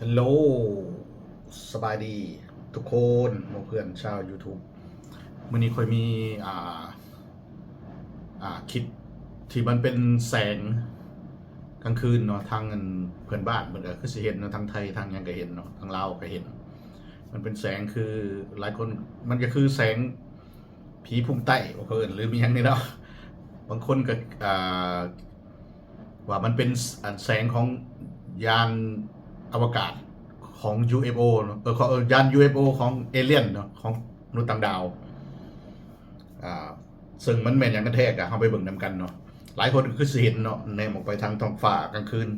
ฮัลโหล สบายดี ทุกคนหมู่เพื่อนชาว YouTube มื่อนี้ค่อยมีอ่า อ่าคลิปที่มันเป็นแสงกลางคืนเนาะทางอันเพื่อนบ้านเหมันก็คือสิเห็นเนาะทางไทยทางยังก็เห็นเนาะทางลาวก็เห็น มันเป็นแสงคือหลายคนมันก็คือแสงผีพุ่งใต้เขาเอิ้นหรือมีหยังนี่เนาะบางคนก็อ่าว่ามันเป็นแสงของยาน อวกาศของ UFO เนอะเออของเออยาน UFO ของเอเลี่ยนเนาะของมนุษย์ต่างดาวอ่าซึ่งมันแม่นอย่างกันแท้กะเฮาไปเบิ่งนำกันเนาะหลายคนคือสิเห็นเนาะแนมออกไปทางท้องฟ้ากลางคืน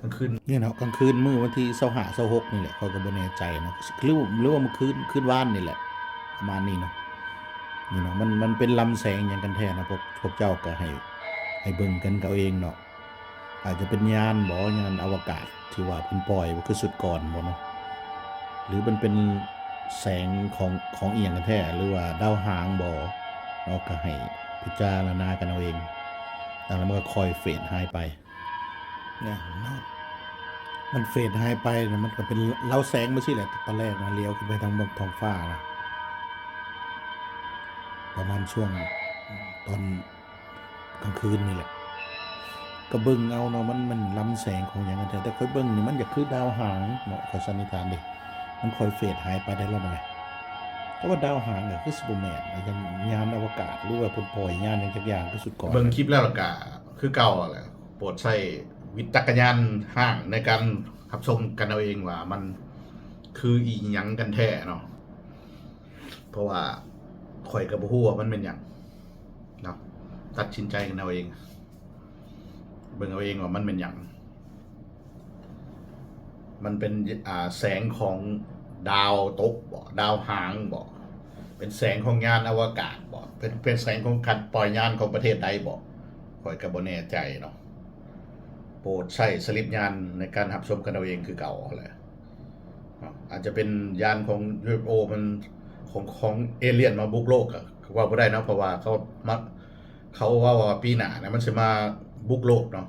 กลางคืนเนี่ยเนาะกลางคืนมื้อวันที่25 26นี่แหละเขาก็บ่แน่ใจเนาะหรือหรือว่ามันคืนคืนว่านนี่แหละประมาณนี้เนาะนี่เนาะมันมันเป็นลำแสงอย่างกันแท้นะพวกพวกเจ้าก็ให้ ให้เบิ่งกันเอาเองเนาะ อาจจะเป็นยานบ่ยานอวกาศที่ว่าเพิ่นปล่อยว่าคือสุดก่อนบ่เนาะหรือมันเป็นแสงของของเอียงกันแท้หรือว่าดาวหางบ่เนาก็ให้พิจารณากันเอาเองแล้วมันก็คอยเฟดหายไปเนี่ยนะมันเฟดหายไปนี่ยมันก็เป็นเล่าแสงไมาสิแหละตอนแรกนะเลี้ยวขึ้นไปทางบนท้องฟ้านะประมาณช่วงตอนกลางคืนนี่แหละ ก็เบิ่งเอาเนาะมันมันลำแสงของอย่างนั้นแต่แต่ค่อยเบิ่งนี่มันอยากคือดาวหางเนาะขอยสันนิษฐานดิมันค่อยเฟดหายไปได้แล้วมั้ยแต่ว่าดาวหางก็คือซูเปอร์แมนยังยานอวกาศหรือว่าพิ่นปล่อยยานอย่างจักอย่างคือสุดก่อนเบิ่งคลิปแล้วล่ะกะคือเก่าแหละโปรดใช้วิจักรยานห้างในการรับชมกันเอาเองว่ามันคืออีหยังกันแท้เนาะเพราะว่าข่อยกับบ่ฮู้ว่ามันเป็นหยังเนาะตัดสินใจกันเอาเอง เบิ่งเอาเองว่ามันเป็นหยังมันเป็นอ่าแสงของดาวตกบ่ดาวหางบ่เป็นแสงของยานอวกาศบ่เป็นเป็นแสงของการปล่อยยานของประเทศใดบ่ข่อยก็บ่แน่ใจเนาะโปรดใช้สลิปยานในการรับชมกันเอาเองคือเก่าแหละอาจจะเป็นยานของ UFO มันของของเอเลี่ยนมาบุกโลกอะว่าบ่ได้นะเพราะว่าเขามาเขาว่าว่าปีหน้านะมันสิมา บุกโลกเนาะ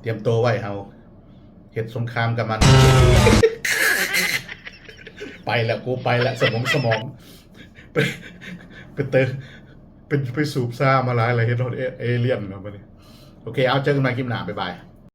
เตรียมตัวไว้เฮาเห็ดสงครามกับมัน ไปแล้วกูไปแล้วสมองสมอง ไปไปเติมเป็นไปสูบซ่ามาหลายอะไรเฮ็ดรถเอเลี่ยนเนาะบัดนี้โอเคเอาเจอกันใหม่คลิปหน้าบ๊ายบาย